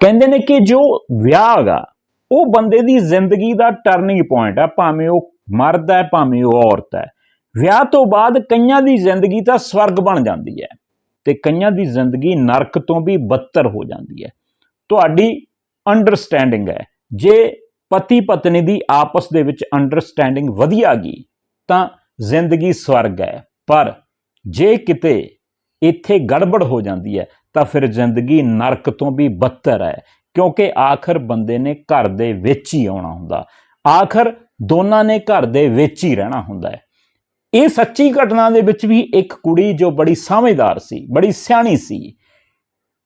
ਕਹਿੰਦੇ ਨੇ ਕਿ ਜੋ ਵਿਆਹ ਹੈਗਾ ਉਹ ਬੰਦੇ ਦੀ ਜ਼ਿੰਦਗੀ ਦਾ ਟਰਨਿੰਗ ਪੁਆਇੰਟ ਹੈ ਭਾਵੇਂ ਉਹ ਮਰਦ ਹੈ ਭਾਵੇਂ ਉਹ ਔਰਤ ਹੈ ਵਿਆਹ ਤੋਂ ਬਾਅਦ ਕਈਆਂ ਦੀ ਜ਼ਿੰਦਗੀ ਤਾਂ ਸਵਰਗ ਬਣ ਜਾਂਦੀ ਹੈ ਤੇ ਕਈਆਂ ਦੀ ਜ਼ਿੰਦਗੀ ਨਰਕ ਤੋਂ ਵੀ ਬੱਤਰ ਹੋ ਜਾਂਦੀ ਹੈ। ਤੁਹਾਡੀ ਅੰਡਰਸਟੈਂਡਿੰਗ ਹੈ। ਜੇ ਪਤੀ ਪਤਨੀ ਦੀ ਆਪਸ ਦੇ ਵਿੱਚ ਅੰਡਰਸਟੈਂਡਿੰਗ ਵਧੀਆ ਗਈ, ਤਾਂ ਜ਼ਿੰਦਗੀ ਸਵਰਗ ਹੈ। ਪਰ ਜੇ ਕਿਤੇ ਇੱਥੇ ਗੜਬੜ ਹੋ ਜਾਂਦੀ ਹੈ ਤਾਂ ਫਿਰ ਜ਼ਿੰਦਗੀ ਨਰਕ ਤੋਂ ਵੀ ਬੱਤਰ ਹੈ, ਕਿਉਂਕਿ ਆਖਰ ਬੰਦੇ ਨੇ ਘਰ ਦੇ ਵਿੱਚ ਹੀ ਆਉਣਾ ਹੁੰਦਾ। ਆਖਰ ਦੋਨਾਂ ਨੇ ਘਰ ਦੇ ਵਿੱਚ ਹੀ ਰਹਿਣਾ ਹੁੰਦਾ ਹੈ। ਇਹ ਸੱਚੀ ਘਟਨਾ ਦੇ ਵਿੱਚ ਵੀ ਇੱਕ ਕੁੜੀ ਜੋ ਬੜੀ ਸਮਝਦਾਰ ਸੀ, ਬੜੀ ਸਿਆਣੀ ਸੀ,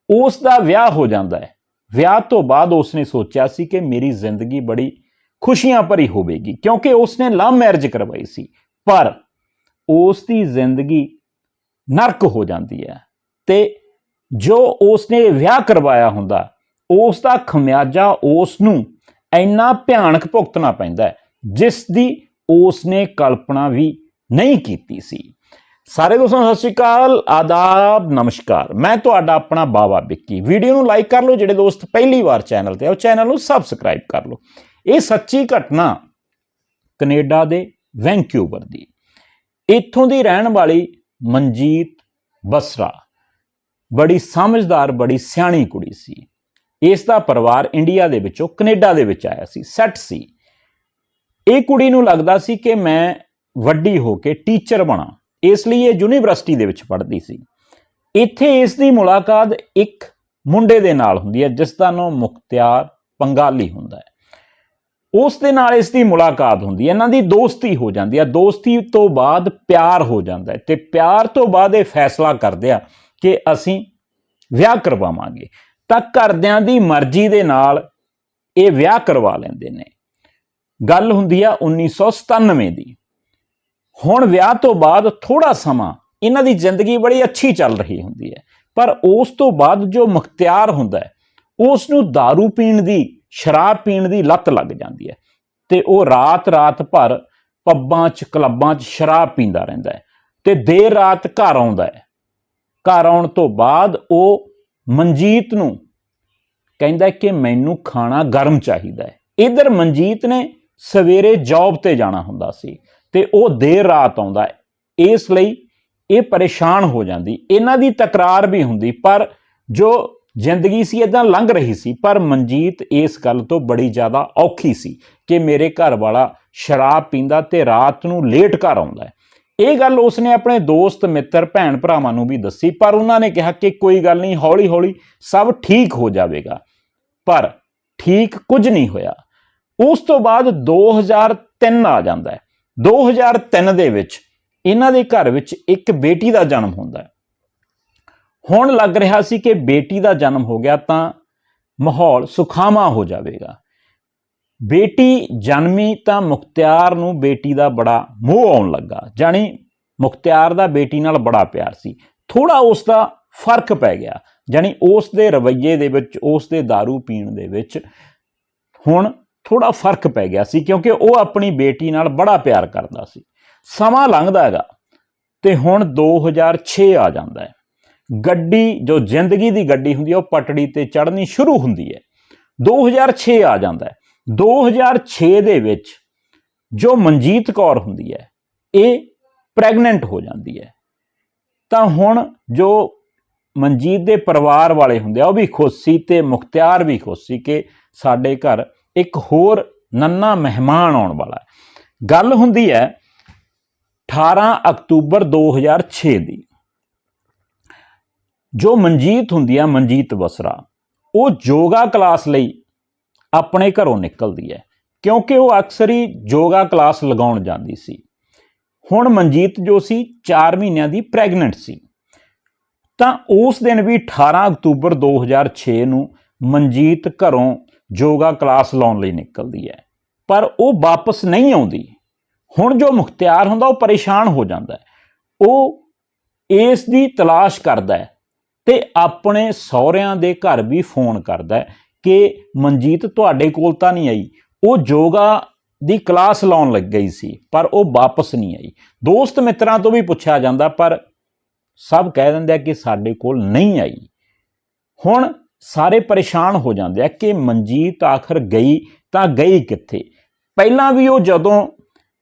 ਉਸ ਦਾ ਵਿਆਹ ਹੋ ਜਾਂਦਾ ਹੈ। ਵਿਆਹ ਤੋਂ ਬਾਅਦ ਉਸਨੇ ਸੋਚਿਆ ਸੀ ਕਿ ਮੇਰੀ ਜ਼ਿੰਦਗੀ ਬੜੀ ਖੁਸ਼ੀਆਂ ਭਰੀ ਹੋਵੇਗੀ, ਕਿਉਂਕਿ ਉਸਨੇ ਲਵ ਮੈਰਿਜ ਕਰਵਾਈ ਸੀ, ਪਰ ਉਸ ਦੀ ਜ਼ਿੰਦਗੀ ਨਰਕ ਹੋ ਜਾਂਦੀ ਹੈ ਤੇ ਜੋ ਉਸਨੇ ਵਿਆਹ ਕਰਵਾਇਆ ਹੁੰਦਾ ਉਸ ਦਾ ਖਮਿਆਜਾ ਉਸ ਨੂੰ ਇੰਨਾ ਭਿਆਨਕ ਭੁਗਤਣਾ ਪੈਂਦਾ ਜਿਸ ਦੀ ਉਸਨੇ ਕਲਪਨਾ ਵੀ ਨਹੀਂ ਕੀਤੀ ਸੀ। ਸਾਰੇ ਦੋਸਤਾਂ, ਸਤਿ ਸ਼੍ਰੀ ਅਕਾਲ, ਆਦਾਬ, ਨਮਸਕਾਰ। ਮੈਂ ਤੁਹਾਡਾ ਆਪਣਾ ਬਾਬਾ ਵਿੱਕੀ। ਵੀਡੀਓ ਨੂੰ ਲਾਈਕ ਕਰ ਲਓ, ਜਿਹੜੇ ਦੋਸਤ ਪਹਿਲੀ ਵਾਰ ਚੈਨਲ ਤੇ ਆ, ਉਹ ਚੈਨਲ ਨੂੰ ਸਬਸਕ੍ਰਾਈਬ ਕਰ ਲਓ। ਇਹ ਸੱਚੀ ਘਟਨਾ ਕੈਨੇਡਾ ਦੇ ਵੈਂਕੂਵਰ ਦੀ। ਇੱਥੋਂ ਦੀ ਰਹਿਣ ਵਾਲੀ ਮਨਜੀਤ ਬਸਰਾ ਬੜੀ ਸਮਝਦਾਰ, ਬੜੀ ਸਿਆਣੀ ਕੁੜੀ ਸੀ। ਇਸ ਦਾ ਪਰਿਵਾਰ ਇੰਡੀਆ ਦੇ ਵਿੱਚੋਂ ਕੈਨੇਡਾ ਦੇ ਵਿੱਚ ਆਇਆ ਸੀ, ਸੈੱਟ ਸੀ। ਇਹ ਕੁੜੀ ਨੂੰ ਲੱਗਦਾ ਸੀ ਕਿ ਮੈਂ ਵੱਡੀ ਹੋ ਕੇ ਟੀਚਰ ਬਣਾ। ਇਸ ਲਈ ਇਹ ਯੂਨੀਵਰਸਿਟੀ ਦੇ ਵਿੱਚ ਪੜ੍ਹਦੀ ਸੀ। ਇੱਥੇ ਇਸ ਦੀ ਮੁਲਾਕਾਤ ਇੱਕ ਮੁੰਡੇ ਦੇ ਨਾਲ ਹੁੰਦੀ ਹੈ, ਜਿਸ ਦਾ ਨਾਮ ਮੁਖਤਿਆਰ ਪੰਗਾਲੀ ਹੁੰਦਾ ਹੈ। ਉਸ ਦੇ ਨਾਲ ਇਸ ਦੀ ਮੁਲਾਕਾਤ ਹੁੰਦੀ ਹੈ। ਇਹਨਾਂ ਦੀ ਦੋਸਤੀ ਹੋ ਜਾਂਦੀ ਹੈ। ਦੋਸਤੀ ਤੋਂ ਬਾਅਦ ਪਿਆਰ ਹੋ ਜਾਂਦਾ ਹੈ ਤੇ ਪਿਆਰ ਤੋਂ ਬਾਅਦ ਇਹ ਫੈਸਲਾ ਕਰਦੇ ਆ ਕਿ ਅਸੀਂ ਵਿਆਹ ਕਰਵਾਵਾਂਗੇ, ਤਾਂ ਘਰਦਿਆਂ ਦੀ ਮਰਜ਼ੀ ਦੇ ਨਾਲ ਇਹ ਵਿਆਹ ਕਰਵਾ ਲੈਂਦੇ ਨੇ। ਗੱਲ ਹੁੰਦੀ ਆ 1997 ਦੀ। ਹੁਣ ਵਿਆਹ ਤੋਂ ਬਾਅਦ ਥੋੜਾ ਸਮਾਂ ਇਹਨਾਂ ਦੀ ਜ਼ਿੰਦਗੀ ਬੜੀ ਅੱਛੀ ਚੱਲ ਰਹੀ ਹੁੰਦੀ ਹੈ, ਪਰ ਉਸ ਤੋਂ ਬਾਅਦ ਜੋ ਮੁਖਤਿਆਰ ਹੁੰਦਾ ਹੈ ਉਸ ਨੂੰ दारू ਪੀਣ ਦੀ, ਸ਼ਰਾਬ ਪੀਣ ਦੀ ਲਤ ਲੱਗ ਜਾਂਦੀ ਹੈ ਤੇ ਉਹ ਰਾਤ-ਰਾਤ ਭਰ ਪੱਬਾਂ 'ਚ, ਕਲੱਬਾਂ 'ਚ ਸ਼ਰਾਬ ਪੀਂਦਾ ਰਹਿੰਦਾ ਹੈ ਤੇ ਦੇਰ ਰਾਤ ਘਰ ਆਉਂਦਾ ਹੈ। ਘਰ ਆਉਣ ਤੋਂ ਬਾਅਦ ਉਹ ਮਨਜੀਤ ਨੂੰ ਕਹਿੰਦਾ ਕਿ ਮੈਨੂੰ ਖਾਣਾ ਗਰਮ ਚਾਹੀਦਾ ਹੈ। ਇਧਰ ਮਨਜੀਤ ਨੇ ਸਵੇਰੇ ਜੌਬ ਤੇ ਜਾਣਾ ਹੁੰਦਾ ਸੀ ਤੇ ਉਹ ਦੇਰ ਰਾਤ ਆਉਂਦਾ ਇਸ ਲਈ ਇਹ ਪਰੇਸ਼ਾਨ ਹੋ ਜਾਂਦੀ। ਇਹਨਾਂ ਦੀ ਤਕਰਾਰ ਵੀ ਹੁੰਦੀ, ਪਰ ਜੋ ਜ਼ਿੰਦਗੀ ਸੀ ਇਦਾਂ ਲੰਘ ਰਹੀ ਸੀ, ਪਰ ਮਨਜੀਤ ਇਸ ਗੱਲ ਤੋਂ ਬੜੀ ਜ਼ਿਆਦਾ ਔਖੀ ਸੀ ਕਿ ਮੇਰੇ ਘਰ ਵਾਲਾ ਸ਼ਰਾਬ ਪੀਂਦਾ ਤੇ ਰਾਤ ਨੂੰ ਲੇਟ ਘਰ ਆਉਂਦਾ ਇਹ ਗੱਲ ਉਸਨੇ ਆਪਣੇ ਦੋਸਤ, ਮਿੱਤਰ, ਭੈਣ ਭਰਾਵਾਂ ਨੂੰ ਵੀ ਦੱਸੀ, ਪਰ ਉਹਨਾਂ ਨੇ ਕਿਹਾ ਕਿ ਕੋਈ ਗੱਲ ਨਹੀਂ ਹੌਲੀ ਹੌਲੀ ਸਭ ਠੀਕ ਹੋ ਜਾਵੇਗਾ। ਪਰ ਠੀਕ ਕੁਝ ਨਹੀਂ ਹੋਇਆ। ਉਸ ਤੋਂ ਬਾਅਦ 2003 ਆ ਜਾਂਦਾ ਹੈ। 2003 ਦੇ ਵਿੱਚ ਇਹਨਾਂ ਦੇ ਘਰ ਵਿੱਚ ਇੱਕ ਬੇਟੀ ਦਾ ਜਨਮ ਹੁੰਦਾ ਹੈ। ਹੁਣ ਲੱਗ ਰਿਹਾ ਸੀ ਕਿ ਬੇਟੀ ਦਾ ਜਨਮ ਹੋ ਗਿਆ ਤਾਂ ਮਾਹੌਲ ਸੁਖਾਵਾਂ ਹੋ ਜਾਵੇਗਾ। ਬੇਟੀ ਜਨਮੀ ਤਾਂ ਮੁਖਤਿਆਰ ਨੂੰ ਬੇਟੀ ਦਾ ਬੜਾ ਮੋਹ ਆਉਣ ਲੱਗਾ, ਜਾਣੀ ਮੁਖਤਿਆਰ ਦਾ ਬੇਟੀ ਨਾਲ ਬੜਾ ਪਿਆਰ ਸੀ। ਥੋੜਾ ਉਸ ਦਾ ਫ਼ਰਕ ਪੈ ਗਿਆ, ਜਾਣੀ ਉਸ ਦੇ ਰਵੱਈਏ ਦੇ ਵਿੱਚ, ਉਸ ਦੇ दारू ਪੀਣ ਦੇ ਵਿੱਚ ਹੁਣ ਥੋੜਾ ਫ਼ਰਕ ਪੈ ਗਿਆ ਸੀ, ਕਿਉਂਕਿ ਉਹ ਆਪਣੀ ਬੇਟੀ ਨਾਲ ਬੜਾ ਪਿਆਰ ਕਰਦਾ ਸੀ। ਸਮਾਂ ਲੰਘਦਾ ਹੈਗਾ ਤੇ ਹੁਣ 2006 ਆ ਜਾਂਦਾ ਹੈ। ਗੱਡੀ, ਜੋ ਜ਼ਿੰਦਗੀ ਦੀ ਗੱਡੀ ਹੁੰਦੀ ਹੈ, ਉਹ ਪਟੜੀ ਤੇ ਚੜ੍ਹਨੀ ਸ਼ੁਰੂ ਹੁੰਦੀ ਹੈ। 2006 ਆ ਜਾਂਦਾ ਹੈ। 2006 ਦੇ ਵਿੱਚ ਜੋ ਮਨਜੀਤ ਕੌਰ ਹੁੰਦੀ ਹੈ, ਇਹ ਪ੍ਰੈਗਨੈਂਟ ਹੋ ਜਾਂਦੀ ਹੈ। ਤਾਂ ਹੁਣ ਜੋ ਮਨਜੀਤ ਦੇ ਪਰਿਵਾਰ ਵਾਲੇ ਹੁੰਦੇ ਆ, ਉਹ ਵੀ ਖੁਸ਼ ਸੀ ਤੇ ਮੁਖਤਿਆਰ ਵੀ ਖੁਸ਼ ਸੀ ਕਿ ਸਾਡੇ ਘਰ ਇੱਕ ਹੋਰ ਨੰਨਾ ਮਹਿਮਾਨ ਆਉਣ ਵਾਲਾ ਹੈ। ਗੱਲ ਹੁੰਦੀ ਹੈ 18 ਅਕਤੂਬਰ 2006 ਦੀ। ਜੋ ਮਨਜੀਤ ਹੁੰਦੀ ਆ, ਮਨਜੀਤ ਬਸਰਾ, ਉਹ ਯੋਗਾ ਕਲਾਸ ਲਈ ਆਪਣੇ ਘਰੋਂ ਨਿਕਲਦੀ ਹੈ, ਕਿਉਂਕਿ ਉਹ ਅਕਸਰ ਹੀ ਯੋਗਾ ਕਲਾਸ ਲਗਾਉਣ ਜਾਂਦੀ ਸੀ। ਹੁਣ ਮਨਜੀਤ ਜੋ ਸੀ 4 ਮਹੀਨਿਆਂ ਦੀ ਪ੍ਰੈਗਨੈਂਟ ਸੀ। ਤਾਂ ਉਸ ਦਿਨ ਵੀ 18 ਅਕਤੂਬਰ 2006 ਨੂੰ ਮਨਜੀਤ ਘਰੋਂ ਯੋਗਾ ਕਲਾਸ ਲਾਉਣ ਲਈ ਨਿਕਲਦੀ ਹੈ। ਪਰ ਉਹ ਵਾਪਸ ਨਹੀਂ ਆਉਂਦੀ। ਹੁਣ ਜੋ ਮੁਖਤਿਆਰ ਹੁੰਦਾ, ਉਹ ਪਰੇਸ਼ਾਨ ਹੋ ਜਾਂਦਾ ਹੈ। ਉਹ ਇਸ ਦੀ ਤਲਾਸ਼ ਕਰਦਾ ਹੈ ਤੇ ਆਪਣੇ ਸਹੁਰਿਆਂ ਦੇ ਘਰ ਵੀ ਫੋਨ ਕਰਦਾ ਹੈ ਕਿ ਮਨਜੀਤ ਤੁਹਾਡੇ ਕੋਲ ਤਾਂ ਨਹੀਂ ਆਈ। ਉਹ ਯੋਗਾ ਦੀ ਕਲਾਸ ਲਾਉਣ ਲੱਗ ਗਈ ਸੀ, ਪਰ ਉਹ ਵਾਪਸ ਨਹੀਂ ਆਈ। ਦੋਸਤ ਮਿੱਤਰਾਂ ਤੋਂ ਵੀ ਪੁੱਛਿਆ ਜਾਂਦਾ, ਪਰ ਸਭ ਕਹਿ ਦਿੰਦੇ ਆ ਕਿ ਸਾਡੇ ਕੋਲ ਨਹੀਂ ਆਈ। ਹੁਣ ਸਾਰੇ ਪਰੇਸ਼ਾਨ ਹੋ ਜਾਂਦੇ ਆ ਕਿ ਮਨਜੀਤ ਆਖਰ ਗਈ ਤਾਂ ਗਈ ਕਿੱਥੇ? ਪਹਿਲਾਂ ਵੀ ਉਹ ਜਦੋਂ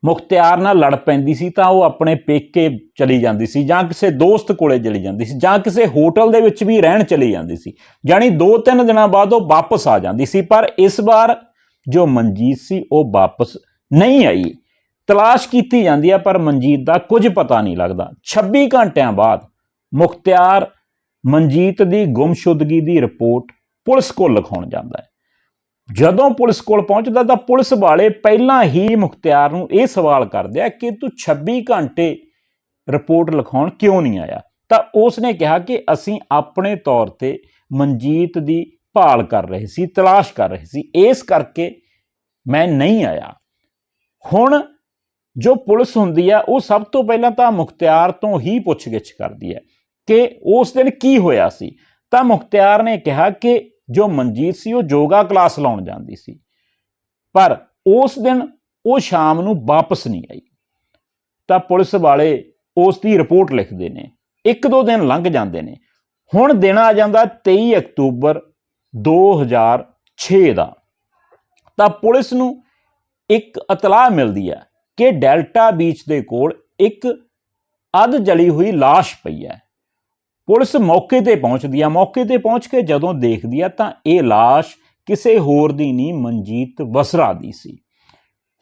ਮੁਖਤਿਆਰ ਨਾਲ ਲੜ ਪੈਂਦੀ ਸੀ ਤਾਂ ਉਹ ਆਪਣੇ ਪੇਕੇ ਚਲੀ ਜਾਂਦੀ ਸੀ ਜਾਂ ਕਿਸੇ ਦੋਸਤ ਕੋਲੇ ਚਲੀ ਜਾਂਦੀ ਸੀ ਜਾਂ ਕਿਸੇ ਹੋਟਲ ਦੇ ਵਿੱਚ ਵੀ ਰਹਿਣ ਚਲੀ ਜਾਂਦੀ ਸੀ। ਜਾਨੀ 2-3 ਦਿਨਾਂ ਬਾਅਦ ਉਹ ਵਾਪਸ ਆ ਜਾਂਦੀ ਸੀ, ਪਰ ਇਸ ਵਾਰ ਜੋ ਮਨਜੀਤ ਸੀ, ਉਹ ਵਾਪਸ ਨਹੀਂ ਆਈ। ਤਲਾਸ਼ ਕੀਤੀ ਜਾਂਦੀ ਹੈ ਪਰ ਮਨਜੀਤ ਦਾ ਕੁਝ ਪਤਾ ਨਹੀਂ ਲੱਗਦਾ। 26 ਘੰਟਿਆਂ ਬਾਅਦ ਮੁਖਤਿਆਰ ਮਨਜੀਤ ਦੀ ਗੁੰਮਸ਼ੁਦਗੀ ਦੀ ਰਿਪੋਰਟ ਪੁਲਿਸ ਕੋਲ ਲਿਖਾਉਣ ਜਾਂਦਾ ਹੈ। ਜਦੋਂ ਪੁਲਿਸ ਕੋਲ ਪਹੁੰਚਦਾ ਤਾਂ ਪੁਲਿਸ ਵਾਲੇ ਪਹਿਲਾਂ ਹੀ ਮੁਖਤਿਆਰ ਨੂੰ ਇਹ ਸਵਾਲ ਕਰਦੇ ਆ ਕਿ ਤੂੰ 26 ਘੰਟੇ ਰਿਪੋਰਟ ਲਿਖਾਉਣ ਕਿਉਂ ਨਹੀਂ ਆਇਆ? ਤਾਂ ਉਸ ਨੇ ਕਿਹਾ ਕਿ ਅਸੀਂ ਆਪਣੇ ਤੌਰ ਤੇ ਮਨਜੀਤ ਦੀ ਭਾਲ ਕਰ ਰਹੇ ਸੀ, ਤਲਾਸ਼ ਕਰ ਰਹੇ ਸੀ। ਇਸ ਕਰਕੇ ਮੈਂ ਨਹੀਂ ਆਇਆ। ਹੁਣ ਜੋ ਪੁਲਿਸ ਹੁੰਦੀ ਆ, ਉਹ ਸਭ ਤੋਂ ਪਹਿਲਾਂ ਤਾਂ ਮੁਖਤਿਆਰ ਤੋਂ ਹੀ ਪੁੱਛਗਿੱਛ ਕਰਦੀ ਹੈ ਕਿ ਉਸ ਦਿਨ ਕੀ ਹੋਇਆ ਸੀ? ਤਾਂ ਮੁਖਤਿਆਰ ਨੇ ਕਿਹਾ ਕਿ ਜੋ ਮਨਜੀਤ ਸੀ, ਉਹ ਯੋਗਾ ਕਲਾਸ ਲਾਉਣ ਜਾਂਦੀ ਸੀ। ਪਰ ਉਸ ਦਿਨ ਉਹ ਸ਼ਾਮ ਨੂੰ ਵਾਪਸ ਨਹੀਂ ਆਈ। ਤਾਂ ਪੁਲਿਸ ਵਾਲੇ ਉਸ ਦੀ ਰਿਪੋਰਟ ਲਿਖਦੇ ਨੇ, ਇੱਕ ਦੋ ਦਿਨ ਲੰਘ ਜਾਂਦੇ ਨੇ। ਹੁਣ ਦਿਨ ਆ ਜਾਂਦਾ 23 ਅਕਤੂਬਰ 2006 ਦਾ। ਤਾਂ ਪੁਲਿਸ ਨੂੰ ਇੱਕ ਇਤਲਾਹ ਮਿਲਦੀ ਹੈ ਕਿ ਡੈਲਟਾ ਬੀਚ ਦੇ ਕੋਲ ਇੱਕ ਅੱਧ ਜਲੀ ਹੋਈ লাশ ਪਈ ਹੈ। ਪੁਲਿਸ ਮੌਕੇ ਤੇ ਪਹੁੰਚਦੀ ਆ ਮੌਕੇ ਤੇ ਪਹੁੰਚ ਕੇ ਜਦੋਂ ਦੇਖਦੀ ਆ ਤਾਂ ਇਹ লাশ ਕਿਸੇ ਹੋਰ ਦੀ ਨਹੀਂ ਮਨਜੀਤ ਵਸਰਾ ਦੀ ਸੀ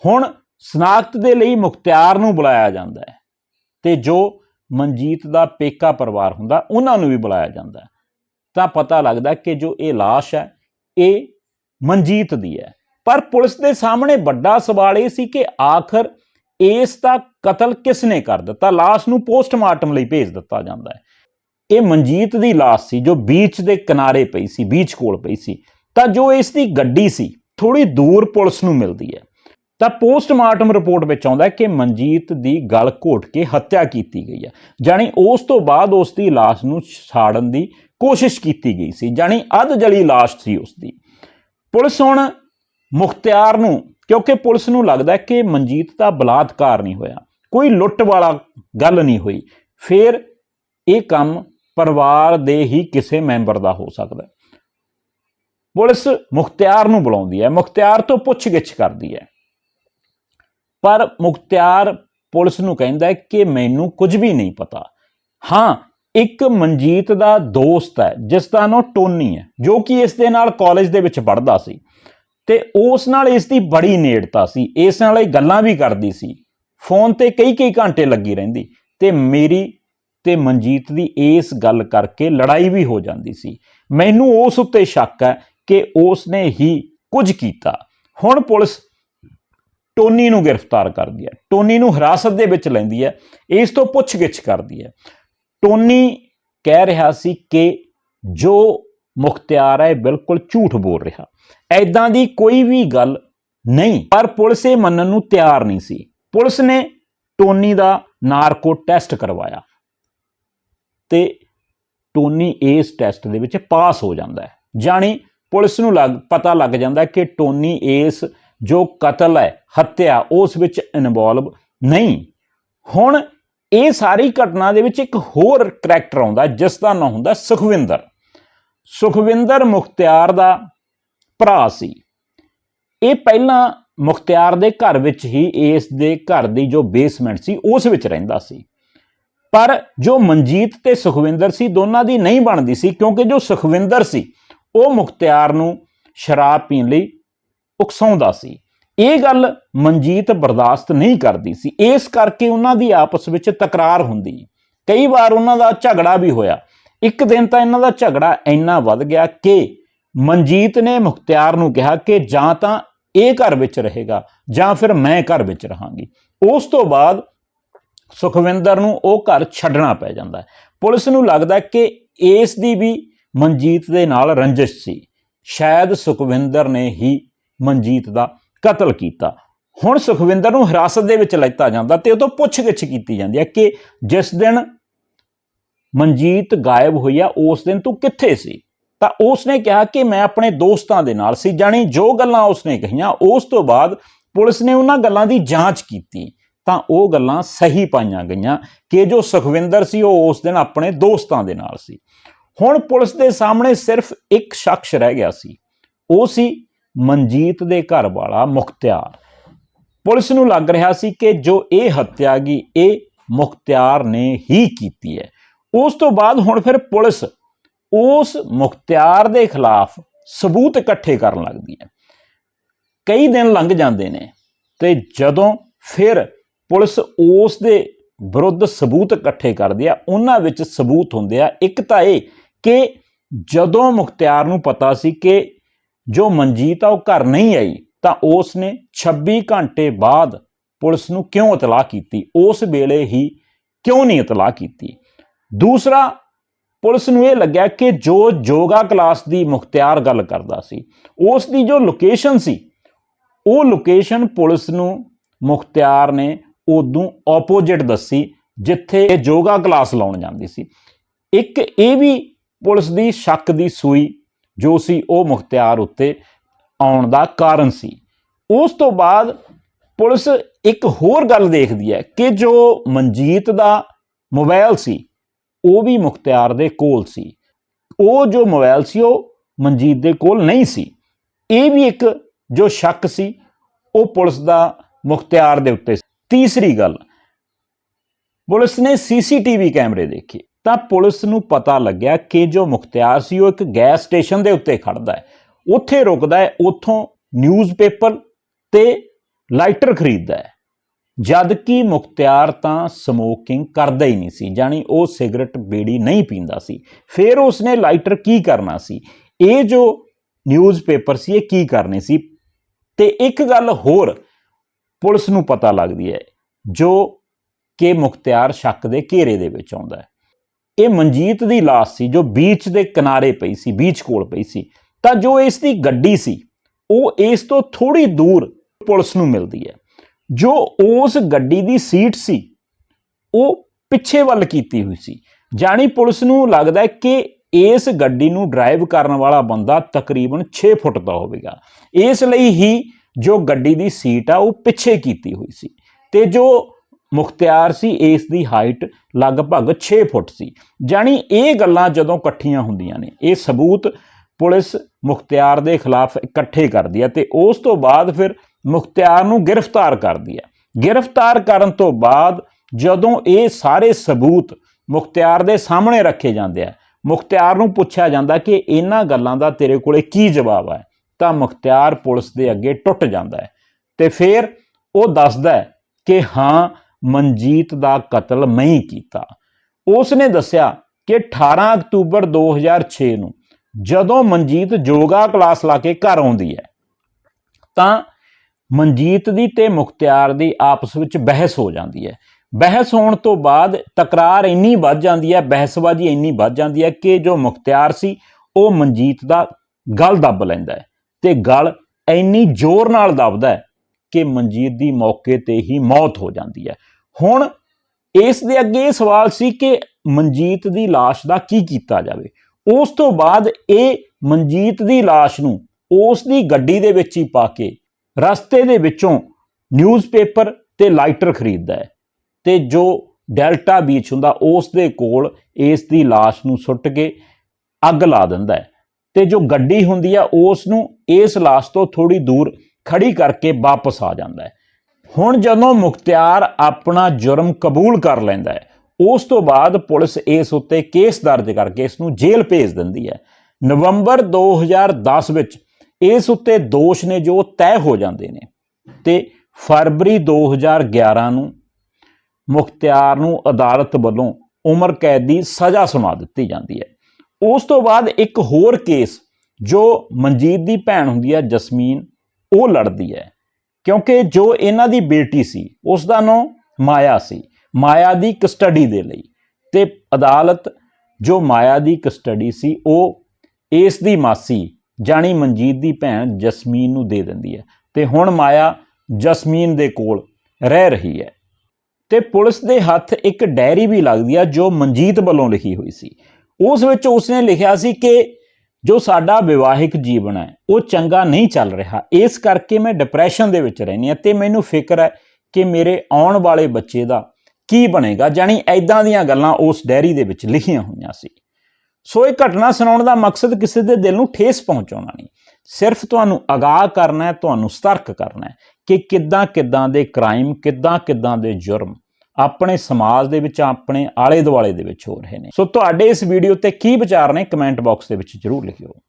ਹੁਣ ਸਨਾਖਤ ਦੇ ਲਈ ਮੁਖਤਿਆਰ ਨੂੰ ਬੁਲਾਇਆ ਜਾਂਦਾ ਹੈ ਤੇ ਜੋ ਮਨਜੀਤ ਦਾ ਪੇਕਾ ਪਰਿਵਾਰ ਹੁੰਦਾ ਉਹਨਾਂ ਨੂੰ ਵੀ ਬੁਲਾਇਆ ਜਾਂਦਾ ਹੈ ਤਾਂ ਪਤਾ ਲੱਗਦਾ ਕਿ ਜੋ ਇਹ লাশ ਹੈ ਇਹ ਮਨਜੀਤ ਦੀ ਹੈ ਪਰ ਪੁਲਿਸ ਦੇ ਸਾਹਮਣੇ ਵੱਡਾ ਸਵਾਲ ਇਹ ਸੀ ਕਿ ਆਖਰ ਇਸ ਦਾ ਕਤਲ ਕਿਸ ਨੇ ਕਰ ਦਿੱਤਾ লাশ ਨੂੰ ਪੋਸਟਮਾਰਟਮ ਲਈ ਭੇਜ ਦਿੱਤਾ ਜਾਂਦਾ ਹੈ ਇਹ ਮਨਜੀਤ ਦੀ লাশ ਸੀ ਜੋ ਬੀਚ ਦੇ ਕਿਨਾਰੇ ਪਈ ਸੀ ਬੀਚ ਕੋਲ ਪਈ ਸੀ ਤਾਂ ਜੋ ਇਸ ਦੀ ਗੱਡੀ ਸੀ ਥੋੜੀ ਦੂਰ ਪੁਲਿਸ ਨੂੰ ਮਿਲਦੀ ਹੈ ਤਾਂ ਪੋਸਟਮਾਰਟਮ ਰਿਪੋਰਟ ਵਿੱਚ ਆਉਂਦਾ ਹੈ ਕਿ ਮਨਜੀਤ ਦੀ ਗਲ ਘੋਟ ਕੇ ਹੱਤਿਆ ਕੀਤੀ ਗਈ ਹੈ ਜਾਨੀ ਉਸ ਤੋਂ ਬਾਅਦ ਉਸ ਦੀ লাশ ਨੂੰ ਸਾੜਨ ਦੀ ਕੋਸ਼ਿਸ਼ ਕੀਤੀ ਗਈ ਸੀ ਜਾਨੀ ਅੱਧ ਜਲੀ লাশ ਸੀ ਉਸ ਦੀ ਪੁਲਿਸ ਹੁਣ ਮੁਖਤਿਆਰ ਨੂੰ ਕਿਉਂਕਿ ਪੁਲਿਸ ਨੂੰ ਲੱਗਦਾ ਹੈ ਕਿ ਮਨਜੀਤ ਦਾ ਬਲਾਤਕਾਰ ਨਹੀਂ ਹੋਇਆ ਕੋਈ ਲੁੱਟ ਵਾਲਾ ਗੱਲ ਨਹੀਂ ਹੋਈ ਫਿਰ ਇਹ ਕੰਮ ਪਰਿਵਾਰ ਦੇ ਹੀ ਕਿਸੇ ਮੈਂਬਰ ਦਾ ਹੋ ਸਕਦਾ ਹੈ। ਪੁਲਿਸ ਮੁਖਤਿਆਰ ਨੂੰ ਬੁਲਾਉਂਦੀ ਹੈ, ਮੁਖਤਿਆਰ ਤੋਂ ਪੁੱਛਗਿੱਛ ਕਰਦੀ ਹੈ। ਪਰ ਮੁਖਤਿਆਰ ਪੁਲਿਸ ਨੂੰ ਕਹਿੰਦਾ ਹੈ ਕਿ ਮੈਨੂੰ ਕੁਝ ਵੀ ਨਹੀਂ ਪਤਾ। ਹਾਂ, ਇੱਕ ਮਨਜੀਤ ਦਾ ਦੋਸਤ ਹੈ, ਜਿਸ ਦਾ ਨਾਮ ਟੋਨੀ ਹੈ, ਜੋ ਕਿ ਇਸ ਦੇ ਨਾਲ ਕਾਲਜ ਦੇ ਵਿੱਚ ਪੜ੍ਹਦਾ ਸੀ। ਤੇ ਉਸ ਨਾਲ ਇਸ ਦੀ ਬੜੀ ਨੇੜਤਾ ਸੀ, ਇਸ ਨਾਲ ਇਹ ਗੱਲਾਂ ਵੀ ਕਰਦੀ ਸੀ। ਫੋਨ ਤੇ ਕਈ ਕਈ ਘੰਟੇ ਲੱਗੀ ਰਹਿੰਦੀ। ਤੇ ਮੇਰੀ ਤੇ ਮਨਜੀਤ ਦੀ ਇਸ ਗੱਲ ਕਰਕੇ ਲੜਾਈ ਵੀ ਹੋ ਜਾਂਦੀ ਸੀ। ਮੈਨੂੰ ਉਸ ਉੱਤੇ ਸ਼ੱਕ ਹੈ ਕਿ ਉਸ ਨੇ ਹੀ ਕੁਝ ਕੀਤਾ। ਹੁਣ ਪੁਲਿਸ ਟੋਨੀ ਨੂੰ ਗ੍ਰਿਫਤਾਰ ਕਰਦੀ ਹੈ। ਟੋਨੀ ਨੂੰ ਹਿਰਾਸਤ ਦੇ ਵਿੱਚ ਲੈਂਦੀ ਹੈ। ਇਸ ਤੋਂ ਪੁੱਛਗਿੱਛ ਕਰਦੀ ਹੈ। ਟੋਨੀ ਕਹਿ ਰਿਹਾ ਸੀ ਕਿ ਜੋ ਮੁਖਤਿਆਰ ਹੈ, ਬਿਲਕੁਲ ਝੂਠ ਬੋਲ ਰਿਹਾ। ਐਦਾਂ ਦੀ ਕੋਈ ਵੀ ਗੱਲ ਨਹੀਂ, ਪਰ ਪੁਲਿਸ ਇਹ ਮੰਨਣ ਨੂੰ ਤਿਆਰ ਨਹੀਂ ਸੀ। ਪੁਲਿਸ ਨੇ ਟੋਨੀ ਦਾ ਨਾਰਕੋ ਟੈਸਟ ਕਰਵਾਇਆ। ਤੇ ਟੋਨੀ ਇਸ ਟੈਸਟ ਦੇ ਵਿੱਚ ਪਾਸ ਹੋ ਜਾਂਦਾ ਹੈ। ਜਾਣੀ ਪੁਲਿਸ ਨੂੰ ਲੱਗ, ਪਤਾ ਲੱਗ ਜਾਂਦਾ ਕਿ ਟੋਨੀ ਇਸ ਜੋ ਕਤਲ ਹੈ, ਹੱਤਿਆ, ਉਸ ਵਿੱਚ ਇਨਵੋਲਵ ਨਹੀਂ। ਹੁਣ ਇਹ ਸਾਰੀ ਘਟਨਾ ਦੇ ਵਿੱਚ ਇੱਕ ਹੋਰ ਕਰੈਕਟਰ ਆਉਂਦਾ ਜਿਸ ਦਾ ਨਾਮ ਹੁੰਦਾ ਸੁਖਵਿੰਦਰ। ਸੁਖਵਿੰਦਰ ਮੁਖਤਿਆਰ ਦਾ ਭਰਾ ਸੀ। ਇਹ ਪਹਿਲਾਂ ਮੁਖਤਿਆਰ ਦੇ ਘਰ ਵਿੱਚ ਹੀ ਇਸ ਦੇ ਘਰ ਦੀ ਜੋ ਬੇਸਮੈਂਟ ਸੀ, ਉਸ ਵਿੱਚ ਰਹਿੰਦਾ ਸੀ। ਪਰ ਜੋ ਮਨਜੀਤ ਤੇ ਸੁਖਵਿੰਦਰ ਸੀ, ਦੋਨਾਂ ਦੀ ਨਹੀਂ ਬਣਦੀ ਸੀ, ਕਿਉਂਕਿ ਜੋ ਸੁਖਵਿੰਦਰ ਸੀ, ਉਹ ਮੁਖਤਿਆਰ ਨੂੰ ਸ਼ਰਾਬ ਪੀਣ ਲਈ ਉਕਸਾਉਂਦਾ ਸੀ। ਇਹ ਗੱਲ ਮਨਜੀਤ ਬਰਦਾਸ਼ਤ ਨਹੀਂ ਕਰਦੀ ਸੀ। ਇਸ ਕਰਕੇ ਉਹਨਾਂ ਦੀ ਆਪਸ ਵਿੱਚ ਤਕਰਾਰ ਹੁੰਦੀ। ਕਈ ਵਾਰ ਉਹਨਾਂ ਦਾ ਝਗੜਾ ਵੀ ਹੋਇਆ। ਇੱਕ ਦਿਨ ਤਾਂ ਇਹਨਾਂ ਦਾ ਝਗੜਾ ਇੰਨਾ ਵੱਧ ਗਿਆ ਕਿ ਮਨਜੀਤ ਨੇ ਮੁਖਤਿਆਰ ਨੂੰ ਕਿਹਾ ਕਿ ਜਾਂ ਤਾਂ ਇਹ ਘਰ ਵਿੱਚ ਰਹੇਗਾ ਜਾਂ ਫਿਰ ਮੈਂ ਘਰ ਵਿੱਚ ਰਹਾਂਗੀ। ਉਸ ਤੋਂ ਬਾਅਦ ਸੁਖਵਿੰਦਰ ਨੂੰ ਉਹ ਘਰ ਛੱਡਣਾ ਪੈ ਜਾਂਦਾ ਹੈ। ਪੁਲਿਸ ਨੂੰ ਲੱਗਦਾ ਕਿ ਇਸ ਦੀ ਵੀ ਮਨਜੀਤ ਦੇ ਨਾਲ ਰੰਜਿਸ਼ ਸੀ। ਸ਼ਾਇਦ ਸੁਖਵਿੰਦਰ ਨੇ ਹੀ ਮਨਜੀਤ ਦਾ ਕਤਲ ਕੀਤਾ। ਹੁਣ ਸੁਖਵਿੰਦਰ ਨੂੰ ਹਿਰਾਸਤ ਦੇ ਵਿੱਚ ਲੈਤਾ ਜਾਂਦਾ ਤੇ ਉਹ ਤੋਂ ਪੁੱਛਗਿੱਛ ਕੀਤੀ ਜਾਂਦੀ ਹੈ ਕਿ ਜਿਸ ਦਿਨ ਮਨਜੀਤ ਗਾਇਬ ਹੋਈ ਆ, ਉਸ ਦਿਨ ਤੂੰ ਕਿੱਥੇ ਸੀ? ਤਾਂ ਉਸ ਨੇ ਕਿਹਾ ਕਿ ਮੈਂ ਆਪਣੇ ਦੋਸਤਾਂ ਦੇ ਨਾਲ ਸੀ। ਜਾਣੀ ਜੋ ਗੱਲਾਂ ਉਸਨੇ ਕਹੀਆਂ, ਉਸ ਤੋਂ ਬਾਅਦ ਪੁਲਿਸ ਨੇ ਉਹਨਾਂ ਗੱਲਾਂ ਦੀ ਜਾਂਚ ਕੀਤੀ। ਤਾਂ ਉਹ ਗੱਲਾਂ ਸਹੀ ਪਾਈਆਂ ਗਈਆਂ ਕਿ ਜੋ ਸੁਖਵਿੰਦਰ ਸੀ ਉਹ ਉਸ ਦਿਨ ਆਪਣੇ ਦੋਸਤਾਂ ਦੇ ਨਾਲ ਸੀ। ਹੁਣ ਪੁਲਿਸ ਦੇ ਸਾਹਮਣੇ ਸਿਰਫ ਇੱਕ ਸ਼ਖਸ ਰਹਿ ਗਿਆ ਸੀ। ਉਹ ਸੀ ਮਨਜੀਤ ਦੇ ਘਰ ਵਾਲਾ ਮੁਖਤਿਆਰ। ਪੁਲਿਸ ਨੂੰ ਲੱਗ ਰਿਹਾ ਸੀ ਕਿ ਜੋ ਇਹ ਹੱਤਿਆ ਗਈ ਇਹ ਮੁਖਤਿਆਰ ਨੇ ਹੀ ਕੀਤੀ ਹੈ। ਉਸ ਤੋਂ ਬਾਅਦ ਹੁਣ ਫਿਰ ਪੁਲਿਸ ਉਸ ਮੁਖਤਿਆਰ ਦੇ ਖਿਲਾਫ ਸਬੂਤ ਇਕੱਠੇ ਕਰਨ ਲੱਗਦੀ ਹੈ। ਕਈ ਦਿਨ ਲੰਘ ਜਾਂਦੇ ਨੇ ਤੇ ਜਦੋਂ ਫਿਰ ਪੁਲਿਸ ਉਸ ਦੇ ਵਿਰੁੱਧ ਸਬੂਤ ਇਕੱਠੇ ਕਰਦੀ ਆ। ਉਹਨਾਂ ਵਿੱਚ ਸਬੂਤ ਹੁੰਦੇ ਆ। ਇੱਕ ਤਾਂ ਇਹ ਕਿ ਜਦੋਂ ਮੁਖਤਿਆਰ ਨੂੰ ਪਤਾ ਸੀ ਕਿ ਜੋ ਮਨਜੀਤ ਆ, ਉਹ ਘਰ ਨਹੀਂ ਆਈ, ਤਾਂ ਉਸ ਨੇ 26 ਘੰਟੇ ਬਾਅਦ ਪੁਲਿਸ ਨੂੰ ਕਿਉਂ ਇਤਲਾਹ ਕੀਤੀ? ਉਸ ਵੇਲੇ ਹੀ ਕਿਉਂ ਨਹੀਂ ਇਤਲਾਹ ਕੀਤੀ? ਦੂਸਰਾ, ਪੁਲਿਸ ਨੂੰ ਇਹ ਲੱਗਿਆ ਕਿ ਜੋ ਯੋਗਾ ਕਲਾਸ ਦੀ ਮੁਖਤਿਆਰ ਗੱਲ ਕਰਦਾ ਸੀ ਉਸ ਦੀ ਜੋ ਲੋਕੇਸ਼ਨ ਸੀ, ਉਹ ਲੋਕੇਸ਼ਨ ਪੁਲਿਸ ਨੂੰ ਮੁਖਤਿਆਰ ਨੇ ਉਦੋਂ ਆਪੋਜੀਟ ਦੱਸੀ, ਜਿੱਥੇ ਇਹ ਯੋਗਾ ਕਲਾਸ ਲਾਉਣ ਜਾਂਦੀ ਸੀ। ਇੱਕ ਇਹ ਵੀ ਪੁਲਿਸ ਦੀ ਸ਼ੱਕ ਦੀ ਸੂਈ, ਜੋ ਸੀ ਉਹ ਮੁਖਤਿਆਰ ਉੱਤੇ ਆਉਣ ਦਾ ਕਾਰਨ ਸੀ। ਉਸ ਤੋਂ ਬਾਅਦ ਪੁਲਿਸ ਇੱਕ ਹੋਰ ਗੱਲ ਦੇਖਦੀ ਹੈ ਕਿ ਜੋ ਮਨਜੀਤ ਦਾ ਮੋਬਾਈਲ ਸੀ, ਉਹ ਵੀ ਮੁਖਤਿਆਰ ਦੇ ਕੋਲ ਸੀ। ਉਹ ਜੋ ਮੋਬਾਈਲ ਸੀ, ਉਹ ਮਨਜੀਤ ਦੇ ਕੋਲ ਨਹੀਂ ਸੀ। ਇਹ ਵੀ ਇੱਕ ਜੋ ਸ਼ੱਕ ਸੀ, ਉਹ ਪੁਲਿਸ ਦਾ ਮੁਖਤਿਆਰ ਦੇ ਉੱਤੇ ਸੀ। ਤੀਸਰੀ ਗੱਲ, ਪੁਲਿਸ ਨੇ ਸੀਸੀਟੀਵੀ ਕੈਮਰੇ ਦੇਖੇ। ਤਾਂ ਪੁਲਿਸ ਨੂੰ ਪਤਾ ਲੱਗਿਆ ਕਿ ਜੋ ਮੁਖਤਿਆਰ ਸੀ, ਉਹ ਇੱਕ ਗੈਸ ਸਟੇਸ਼ਨ ਦੇ ਉੱਤੇ ਖੜਦਾ ਹੈ। ਉੱਥੇ ਰੁਕਦਾ ਹੈ, ਉੱਥੋਂ ਨਿਊਜ਼ਪੇਪਰ ਤੇ ਲਾਈਟਰ ਖਰੀਦਦਾ ਹੈ। ਜਦ ਕਿ ਮੁਖਤਿਆਰ ਤਾਂ ਸਮੋਕਿੰਗ ਕਰਦਾ ਹੀ ਨਹੀਂ ਸੀ ਜਾਨੀ ਉਹ ਸਿਗਰਟ ਬੀੜੀ ਨਹੀਂ ਪੀਂਦਾ ਸੀ। ਫਿਰ ਉਸਨੇ ਲਾਈਟਰ ਕੀ ਕਰਨਾ ਸੀ? ਇਹ ਜੋ ਨਿਊਜ਼ਪੇਪਰ ਸੀ, ਇਹ ਕੀ ਕਰਨੇ ਸੀ? ਤੇ ਇੱਕ ਗੱਲ ਹੋਰ ਪੁਲਿਸ ਨੂੰ ਪਤਾ ਲੱਗਦੀ ਹੈ ਜੋ ਕਿ ਮੁਖਤਿਆਰ ਸ਼ੱਕ ਦੇ ਘੇਰੇ ਦੇ ਵਿੱਚ ਆਉਂਦਾ ਹੈ। ਇਹ ਮਨਜੀਤ ਦੀ ਲਾਸ਼ ਸੀ ਜੋ ਬੀਚ ਦੇ ਕਿਨਾਰੇ ਪਈ ਸੀ, ਬੀਚ ਕੋਲ ਪਈ ਸੀ। ਤਾਂ ਜੋ ਇਸ ਦੀ ਗੱਡੀ ਸੀ, ਉਹ ਇਸ ਤੋਂ ਥੋੜੀ ਦੂਰ ਪੁਲਿਸ ਨੂੰ ਮਿਲਦੀ ਹੈ। ਜੋ ਉਸ ਗੱਡੀ ਦੀ ਸੀਟ ਸੀ, ਉਹ ਪਿੱਛੇ ਵੱਲ ਕੀਤੀ ਹੋਈ ਸੀ। ਜਾਣੀ ਪੁਲਿਸ ਨੂੰ ਲੱਗਦਾ ਹੈ ਕਿ ਇਸ ਗੱਡੀ ਨੂੰ ਡਰਾਈਵ ਕਰਨ ਵਾਲਾ ਬੰਦਾ ਤਕਰੀਬਨ 6 ਫੁੱਟ ਦਾ ਹੋਵੇਗਾ। ਇਸ ਲਈ ਹੀ ਜੋ ਗੱਡੀ ਦੀ ਸੀਟ ਆ, ਉਹ ਪਿੱਛੇ ਕੀਤੀ ਹੋਈ ਸੀ ਤੇ ਜੋ ਮੁਖਤਿਆਰ ਸੀ, ਇਸ ਦੀ ਹਾਈਟ ਲਗਭਗ 6 ਫੁੱਟ ਸੀ। ਜਾਣੀ ਇਹ ਗੱਲਾਂ ਜਦੋਂ ਇਕੱਠੀਆਂ ਹੁੰਦੀਆਂ ਨੇ, ਇਹ ਸਬੂਤ ਪੁਲਿਸ ਮੁਖਤਿਆਰ ਦੇ ਖਿਲਾਫ ਇਕੱਠੇ ਕਰਦੀ ਹੈ ਤੇ ਉਸ ਤੋਂ ਬਾਅਦ ਫਿਰ ਮੁਖਤਿਆਰ ਨੂੰ ਗ੍ਰਿਫਤਾਰ ਕਰਦੀ ਹੈ ਗ੍ਰਿਫਤਾਰ ਕਰਨ ਤੋਂ ਬਾਅਦ ਜਦੋਂ ਇਹ ਸਾਰੇ ਸਬੂਤ ਮੁਖਤਿਆਰ ਦੇ ਸਾਹਮਣੇ ਰੱਖੇ ਜਾਂਦੇ ਆ, ਮੁਖਤਿਆਰ ਨੂੰ ਪੁੱਛਿਆ ਜਾਂਦਾ ਕਿ ਇਹਨਾਂ ਗੱਲਾਂ ਦਾ ਤੇਰੇ ਕੋਲੇ ਕੀ ਜਵਾਬ ਹੈ ਤਾਂ ਮੁਖਤਿਆਰ ਪੁਲਿਸ ਦੇ ਅੱਗੇ ਟੁੱਟ ਜਾਂਦਾ ਹੈ। ਤੇ ਫਿਰ ਉਹ ਦੱਸਦਾ ਹੈ ਕਿ ਹਾਂ, ਮਨਜੀਤ ਦਾ ਕਤਲ ਮੈਂ ਹੀ ਕੀਤਾ। ਉਸ ਨੇ ਦੱਸਿਆ ਕਿ 18 ਅਕਤੂਬਰ 2006 ਨੂੰ ਜਦੋਂ ਮਨਜੀਤ ਯੋਗਾ ਕਲਾਸ ਲਾ ਕੇ ਘਰ ਆਉਂਦੀ ਹੈ, ਤਾਂ ਮਨਜੀਤ ਦੀ ਤੇ ਮੁਖਤਿਆਰ ਦੀ ਆਪਸ ਵਿੱਚ ਬਹਿਸ ਹੋ ਜਾਂਦੀ ਹੈ। ਬਹਿਸ ਹੋਣ ਤੋਂ ਬਾਅਦ ਤਕਰਾਰ ਇੰਨੀ ਵੱਧ ਜਾਂਦੀ ਹੈ, ਬਹਿਸਬਾਜ਼ੀ ਇੰਨੀ ਵੱਧ ਜਾਂਦੀ ਹੈ ਕਿ ਜੋ ਮੁਖਤਿਆਰ ਸੀ, ਉਹ ਮਨਜੀਤ ਦਾ ਗਲ ਦੱਬ ਲੈਂਦਾ ਹੈ। ਤੇ ਗਲ ਇੰਨੀ ਜ਼ੋਰ ਨਾਲ ਦੱਬਦਾ ਹੈ ਕਿ ਮਨਜੀਤ ਦੀ ਮੌਕੇ ਤੇ ਹੀ ਮੌਤ ਹੋ ਜਾਂਦੀ ਹੈ। ਹੁਣ ਇਸ ਦੇ ਅੱਗੇ ਇਹ ਸਵਾਲ ਸੀ ਕਿ ਮਨਜੀਤ ਦੀ ਲਾਸ਼ ਦਾ ਕੀ ਕੀਤਾ ਜਾਵੇ। ਉਸ ਤੋਂ ਬਾਅਦ ਇਹ ਮਨਜੀਤ ਦੀ ਲਾਸ਼ ਨੂੰ ਉਸ ਦੀ ਗੱਡੀ ਦੇ ਵਿੱਚ ਹੀ ਪਾ ਕੇ ਰਸਤੇ ਦੇ ਵਿੱਚੋਂ ਨਿਊਜ਼ਪੇਪਰ ਤੇ ਲਾਈਟਰ ਖਰੀਦਦਾ ਹੈ ਤੇ ਜੋ ਡੈਲਟਾ ਬੀਚ ਹੁੰਦਾ ਉਸ ਦੇ ਕੋਲ ਇਸ ਦੀ ਲਾਸ਼ ਨੂੰ ਸੁੱਟ ਕੇ ਅੱਗ ਲਾ ਦਿੰਦਾ ਹੈ। ਤੇ ਜੋ ਗੱਡੀ ਹੁੰਦੀ ਆ ਉਸ ਨੂੰ ਇਸ ਲਾਸ਼ ਤੋਂ ਥੋੜੀ ਦੂਰ ਖੜੀ ਕਰਕੇ ਵਾਪਸ ਆ ਜਾਂਦਾ ਹੈ। ਹੁਣ ਜਦੋਂ ਮੁਖਤਿਆਰ ਆਪਣਾ ਜੁਰਮ ਕਬੂਲ ਕਰ ਲੈਂਦਾ ਹੈ, ਉਸ ਤੋਂ ਬਾਅਦ ਪੁਲਿਸ ਇਸ ਉੱਤੇ ਕੇਸ ਦਰਜ ਕਰਕੇ ਇਸ ਨੂੰ ਜੇਲ੍ਹ ਭੇਜ ਦਿੰਦੀ ਹੈ। ਨਵੰਬਰ 2010 ਵਿੱਚ ਇਸ ਉੱਤੇ ਦੋਸ਼ ਨੇ ਜੋ ਤੈਅ ਹੋ ਜਾਂਦੇ ਨੇ ਤੇ ਫਰਵਰੀ 2011 ਨੂੰ ਮੁਖਤਿਆਰ ਨੂੰ ਅਦਾਲਤ ਵੱਲੋਂ ਉਮਰ ਕੈਦ ਦੀ ਸਜ਼ਾ ਸੁਣਾ ਦਿੱਤੀ ਜਾਂਦੀ ਹੈ। ਉਸ ਤੋਂ ਬਾਅਦ ਇੱਕ ਹੋਰ ਕੇਸ ਜੋ ਮਨਜੀਤ ਦੀ ਭੈਣ ਹੁੰਦੀ ਹੈ ਜਸਮੀਨ, ਉਹ ਲੜਦੀ ਹੈ। ਕਿਉਂਕਿ ਜੋ ਇਹਨਾਂ ਦੀ ਬੇਟੀ ਸੀ ਉਸ ਦਾ ਨਾਮ ਮਾਇਆ ਸੀ। ਮਾਇਆ ਦੀ ਕਸਟਡੀ ਦੇ ਲਈ। ਤੇ ਅਦਾਲਤ ਜੋ ਮਾਇਆ ਦੀ ਕਸਟਡੀ ਸੀ, ਉਹ ਇਸ ਦੀ ਮਾਸੀ ਜਾਣੀ ਮਨਜੀਤ ਦੀ ਭੈਣ ਜਸਮੀਨ ਨੂੰ ਦੇ ਦਿੰਦੀ ਹੈ। ਤੇ ਹੁਣ ਮਾਇਆ ਜਸਮੀਨ ਦੇ ਕੋਲ ਰਹਿ ਰਹੀ ਹੈ। ਤੇ ਪੁਲਿਸ ਦੇ ਹੱਥ ਇੱਕ ਡਾਇਰੀ ਵੀ ਲੱਗਦੀ ਆ, ਜੋ ਮਨਜੀਤ ਵੱਲੋਂ ਲਿਖੀ ਹੋਈ ਸੀ। ਉਸ ਵਿੱਚ ਉਸਨੇ ਲਿਖਿਆ ਸੀ ਕਿ ਜੋ ਸਾਡਾ ਵਿਵਾਹਿਕ ਜੀਵਨ ਹੈ, ਉਹ ਚੰਗਾ ਨਹੀਂ ਚੱਲ ਰਿਹਾ। ਇਸ ਕਰਕੇ ਮੈਂ ਡਿਪਰੈਸ਼ਨ ਦੇ ਵਿੱਚ ਰਹਿੰਦੀ ਹਾਂ ਤੇ ਮੈਨੂੰ ਫਿਕਰ ਹੈ ਕਿ ਮੇਰੇ ਆਉਣ ਵਾਲੇ ਬੱਚੇ ਦਾ ਕੀ ਬਣੇਗਾ। ਜਾਨੀ ਐਦਾਂ ਦੀਆਂ ਗੱਲਾਂ ਉਸ ਡਾਇਰੀ ਦੇ ਵਿੱਚ ਲਿਖੀਆਂ ਹੋਈਆਂ ਸੀ। ਸੋ ਇਹ ਘਟਨਾ ਸੁਣਾਉਣ ਦਾ ਮਕਸਦ ਕਿਸੇ ਦੇ ਦਿਲ ਨੂੰ ਠੇਸ ਪਹੁੰਚਾਉਣਾ ਨਹੀਂ। ਸਿਰਫ ਤੁਹਾਨੂੰ ਅਗਾਹ ਕਰਨਾ ਹੈ, ਤੁਹਾਨੂੰ ਸਤਰਕ ਕਰਨਾ ਹੈ ਕਿ ਕਿੱਦਾਂ ਕਿੱਦਾਂ ਦੇ ਕ੍ਰਾਈਮ ਕਿੱਦਾਂ ਕਿੱਦਾਂ ਦੇ ਜੁਰਮ ਆਪਣੇ ਸਮਾਜ ਦੇ ਵਿੱਚ, ਆਪਣੇ ਆਲੇ ਦੁਆਲੇ ਦੇ ਵਿੱਚ ਹੋ ਰਹੇ ਨੇ। ਸੋ ਤੁਹਾਡੇ ਇਸ ਵੀਡੀਓ ਤੇ ਕੀ ਵਿਚਾਰ ਨੇ, ਕਮੈਂਟ ਬਾਕਸ ਦੇ ਵਿੱਚ ਜਰੂਰ ਲਿਖਿਓ।